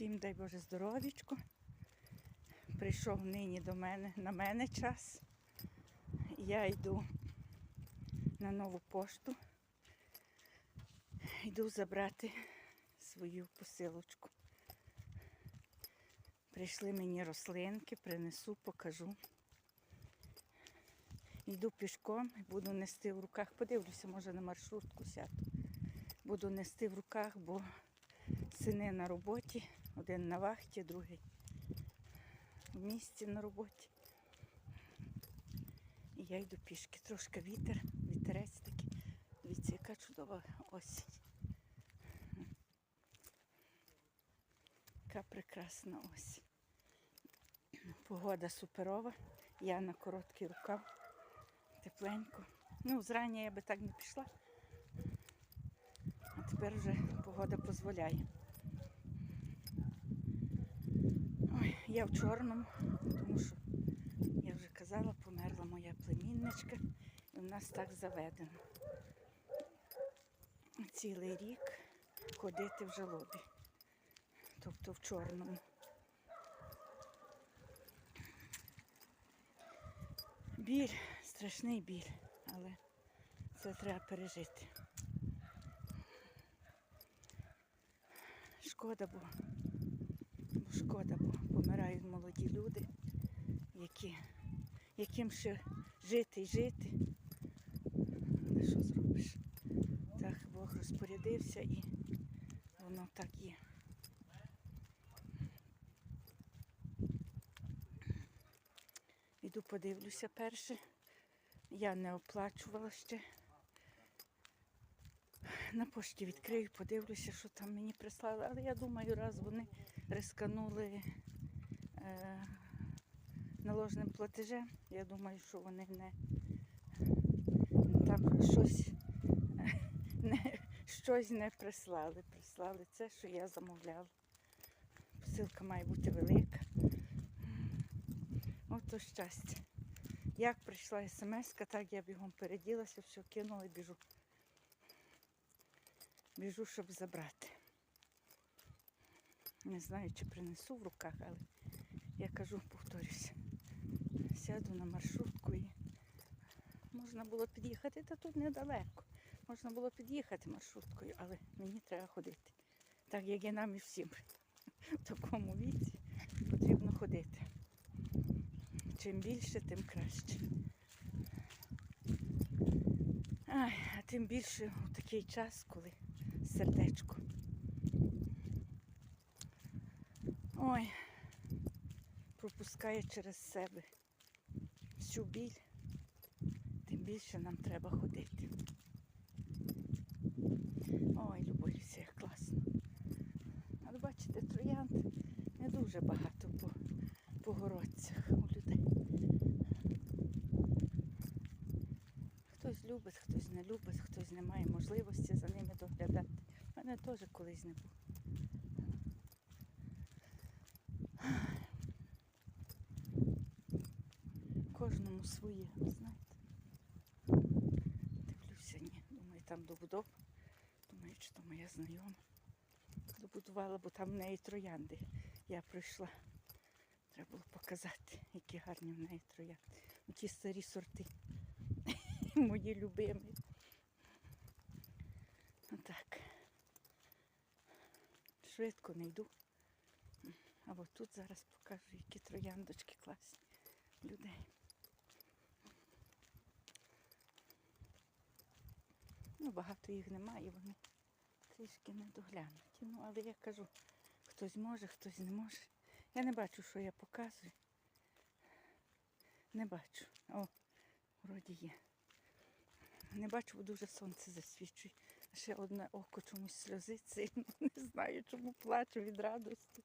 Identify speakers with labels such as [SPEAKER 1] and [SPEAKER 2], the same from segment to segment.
[SPEAKER 1] Всім дай Боже здоровічко. Прийшов нині до мене, на мене час. Я йду на нову пошту. Йду забрати свою посилочку. Прийшли мені рослинки, принесу, покажу. Йду пішком, буду нести в руках. Подивлюся, може на маршрутку сяду. Буду нести в руках, бо сини на роботі, один на вахті, другий в місті на роботі. І я йду пішки. Трошки вітер, вітерець такий. Дивіться, яка чудова осінь. Яка прекрасна осінь. Погода суперова. Я на короткий рукав. Тепленько. Ну, зрання я би так не пішла. А тепер вже погода дозволяє. Ой, я в чорному, тому що я вже казала, померла моя племінничка, і в нас так заведено. Цілий рік ходити в жалобі, тобто в чорному. Біль, страшний біль, але це треба пережити. Шкода, бо, шкода, бо помирають молоді люди, які, яким ще жити і жити. Але що зробиш? Так Бог розпорядився і воно так є. Іду подивлюся перше. Я не оплачувала ще. На пошті відкрию, подивлюся, що там мені прислали. Але я думаю, раз вони рисканули е, наложним платежем, я думаю, що вони не там щось, не, щось не прислали. Прислали це, що я замовляла. Посилка має бути велика. Ото щастя. Як прийшла смс, так я бігом переділася, все кинула і біжу. Біжу, щоб забрати. Не знаю, чи принесу в руках, але я кажу, повторюся. Сяду на маршрутку і можна було під'їхати, та тут недалеко. Можна було під'їхати маршруткою, але мені треба ходити. Так як і нам і всім в такому віці потрібно ходити. Чим більше, тим краще. Ай, а тим більше у такий час, коли сердечко. Ой, пропускає через себе всю біль, тим більше нам треба ходити. Ой, любуюся, як класно. Але бачите, троянд не дуже багато по, по городцях у людей. Хтось любить, хтось не любить, хтось не має можливості за ними доглядати. У мене теж колись не було. Кожному своє, знаєте. Дивлюся, ні. Думаю, там добудов. Думаю, чи то моя знайома. Добудувала, бо там в неї троянди. Я прийшла. Треба було показати, які гарні в неї троянди. Ну, Ті старі сорти. Мої любимі. Отак. Швидко не йду. А от тут зараз покажу, які трояндочки класні людей. Ну, багато їх немає, вони трішки недоглянуті. Ну, але я кажу, хтось може, хтось не може. Я не бачу, що я показую. Не бачу. О, вроді є. Не бачу, бо дуже сонце засвічує. Ще одне око чомусь сльозиться. і, ну, Не знаю, чому плачу від радості.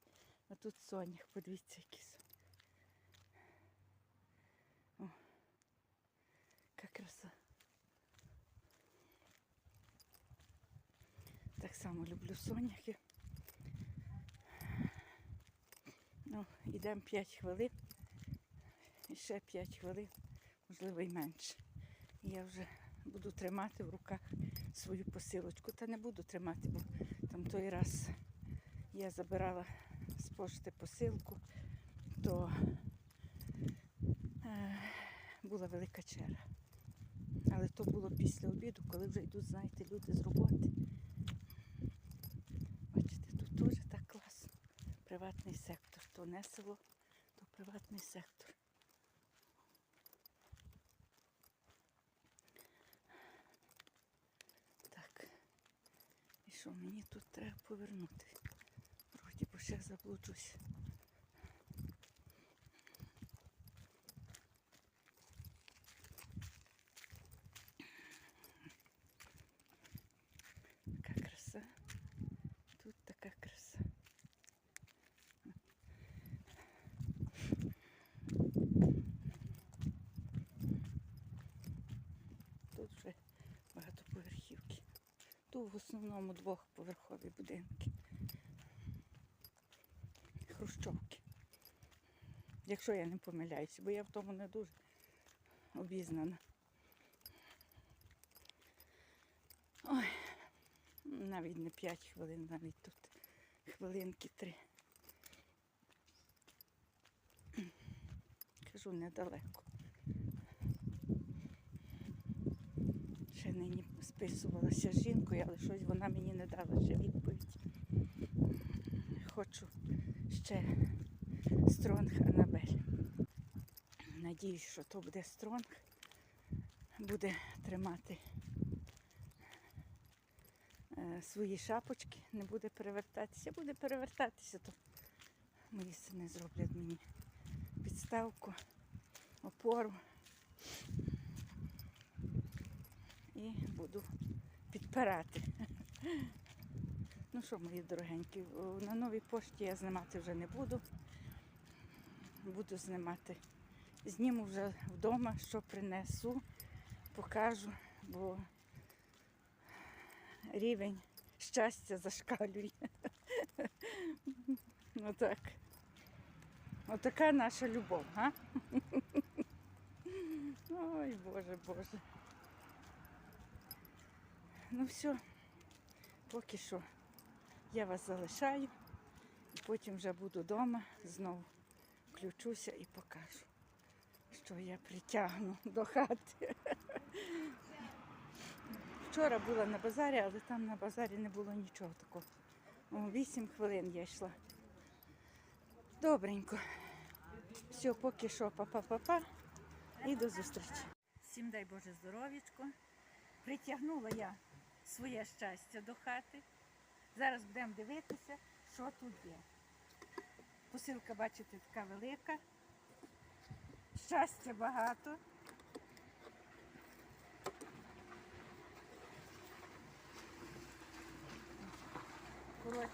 [SPEAKER 1] А тут сонях, подивіться, сон. О, яка краса. Так само люблю соняхи. Ну, йдемо 5 хвилин. І ще 5 хвилин, можливо, і менше. Я вже буду тримати в руках свою посилочку. Та не буду тримати, бо там той раз я забирала пошти посилку, то е, була велика черга. Але то було після обіду, коли вже йдуть, знаєте, люди з роботи. Бачите, тут теж так класно. Приватний сектор. То не село, то приватний сектор. Так. І що мені тут треба повернути? Ще заблуджусь. Така краса. Тут така краса. Тут вже багатоповерхівки. Тут в основному двохповерхові будинки. Хрущовки. Якщо я не помиляюся, бо я в тому не дуже обізнана. Ой, навіть не 5 хвилин, навіть тут хвилинки три. Кажу, недалеко. Ще нині списувалася з жінкою, але щось вона мені не дала ще відповідь. Хочу ще стронг Анабель. Надіюсь, що то буде стронг, буде тримати е, свої шапочки, не буде перевертатися. Буде перевертатися, то мої сини зроблять мені підставку, опору. І буду підпирати. Ну що, мої дорогенькі, на новій пошті я знімати вже не буду. Буду знімати. Зніму вже вдома, що принесу, покажу, бо рівень щастя зашкалює. Ну так. Отака наша любов, га? Ой, Боже, Боже. Ну все, поки що я вас залишаю, і потім вже буду вдома, знову включуся і покажу, що я притягну до хати. Вчора була на базарі, але там на базарі не було нічого такого. О, Вісім хвилин я йшла. Добренько. Все, поки що, па-па-па-па. І до зустрічі. Всім дай Боже здоров'ячко. Притягнула я своє щастя до хати. Зараз будемо дивитися, що тут є. Посилка, бачите, така велика. Щастя багато. Коротше.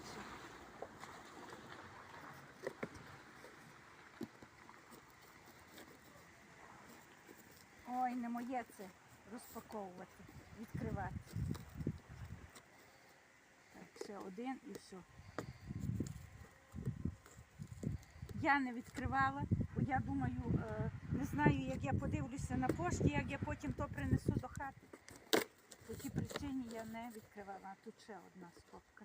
[SPEAKER 1] Ой, не моє це розпаковувати, відкривати. Ще один і все. Я не відкривала, бо я думаю, е, не знаю, як я подивлюся на пошті, як я потім то принесу до хати. По тій причині я не відкривала. Тут ще одна скобка.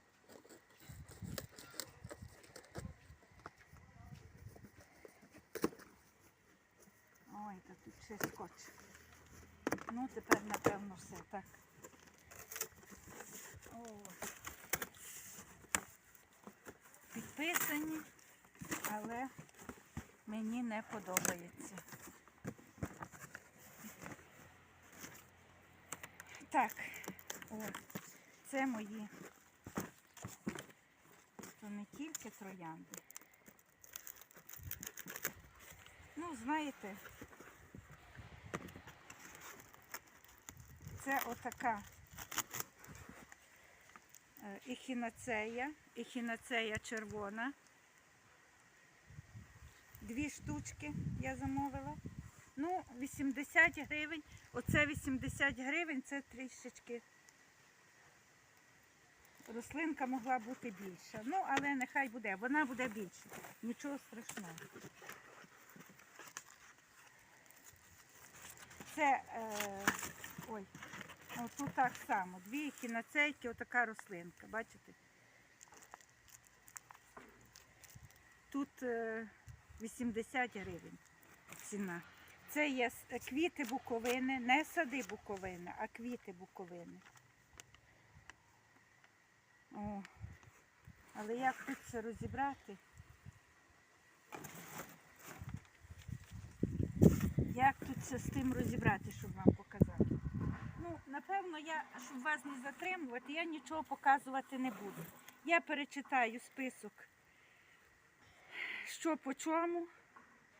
[SPEAKER 1] Ой, та тут ще скотч. Ну, тепер, напевно, все так. О. Підписані, але мені не подобається. Так, о, це мої. То не тільки троянди. Ну, знаєте, це отака ехінацея, ехінацея червона. Дві штучки я замовила. Ну, 80 гривень. Оце 80 гривень, це трішечки. Рослинка могла бути більша. Ну, але нехай буде, вона буде більша. Нічого страшного. Це, е, ой, тут так само. Дві хіноцейки, отака рослинка, бачите? тут е, 80 гривень ціна. Це є квіти буковини, не сади буковини, а квіти буковини. О, але як тут це розібрати? Як тут це з тим розібрати, щоб вам показати? Ну, напевно, я, щоб вас не затримувати, я нічого показувати не буду. Я перечитаю список, що по чому,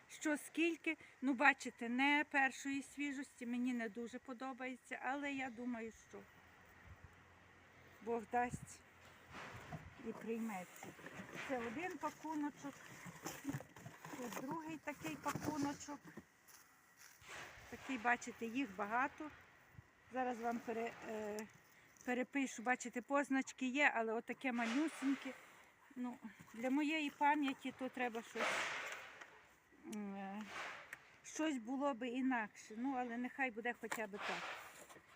[SPEAKER 1] що скільки. Ну, бачите, не першої свіжості, мені не дуже подобається, але я думаю, що Бог дасть і прийметься. Це один пакуночок, це другий такий пакуночок. Такий, бачите, їх багато. Зараз вам пере, е, перепишу, бачите, позначки є, але отаке малюсеньке. Ну, для моєї пам'яті то треба щось, е, щось було би інакше. Ну, але нехай буде хоча б так.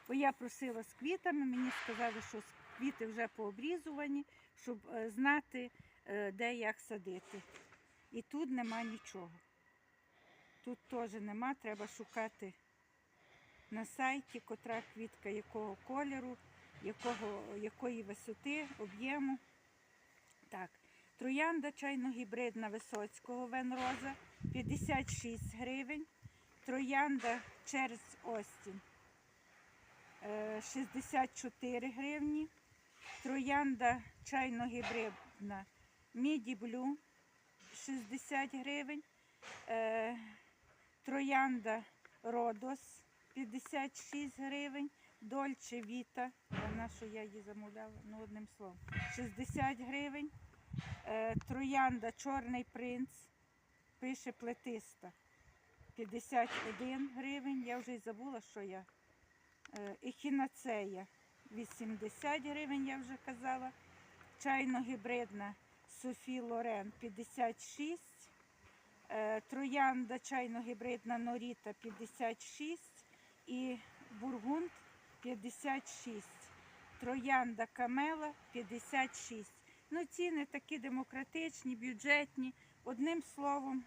[SPEAKER 1] Бо я просила з квітами, мені сказали, що квіти вже пообрізувані, щоб е, знати, е, де як садити. І тут нема нічого. Тут теж нема, треба шукати на сайті, котра квітка якого кольору, якого, якої висоти, об'єму. Так, троянда чайно-гібридна Висоцького Венроза 56 гривень. Троянда Черз Остін е, 64 гривні. Троянда чайно-гібридна Міді Блю 60 гривень. Е, Троянда Родос 56 гривень. Дольче Віта, на що я її замовляла, ну одним словом, 60 гривень. Е, Троянда Чорний принц, пише плетиста. 51 гривень. Я вже й забула, що я. Е, Ехінацея 80 гривень, я вже казала. Чайно-гібридна Софі Лорен 56. Е, Троянда чайно-гібридна Норіта 56 і Бургунд 56. Троянда Камела 56. Ну, ціни такі демократичні, бюджетні. Одним словом,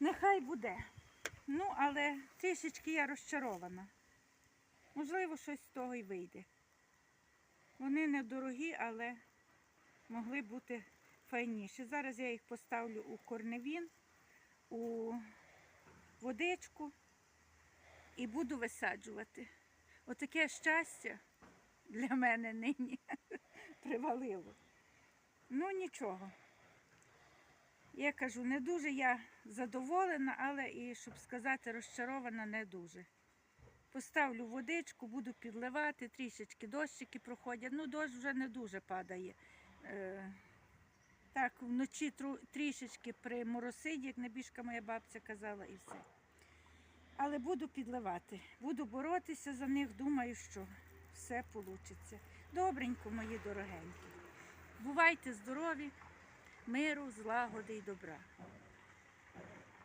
[SPEAKER 1] нехай буде. Ну, але трішечки я розчарована. Можливо, щось з того й вийде. Вони недорогі, але могли бути файніші. Зараз я їх поставлю у корневін, у водичку і буду висаджувати. Отаке щастя для мене нині привалило. Ну нічого. Я кажу, не дуже я задоволена, але і, щоб сказати, розчарована не дуже. Поставлю водичку, буду підливати, трішечки дощики проходять. Ну, дощ вже не дуже падає. Е, так, вночі трішечки приморосить, як небіжка моя бабця казала, і все. Але буду підливати, буду боротися за них, думаю, що все вийде. Добренько, мої дорогенькі. Бувайте здорові, миру, злагоди і добра.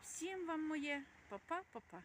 [SPEAKER 1] Всім вам моє па-па, па-па.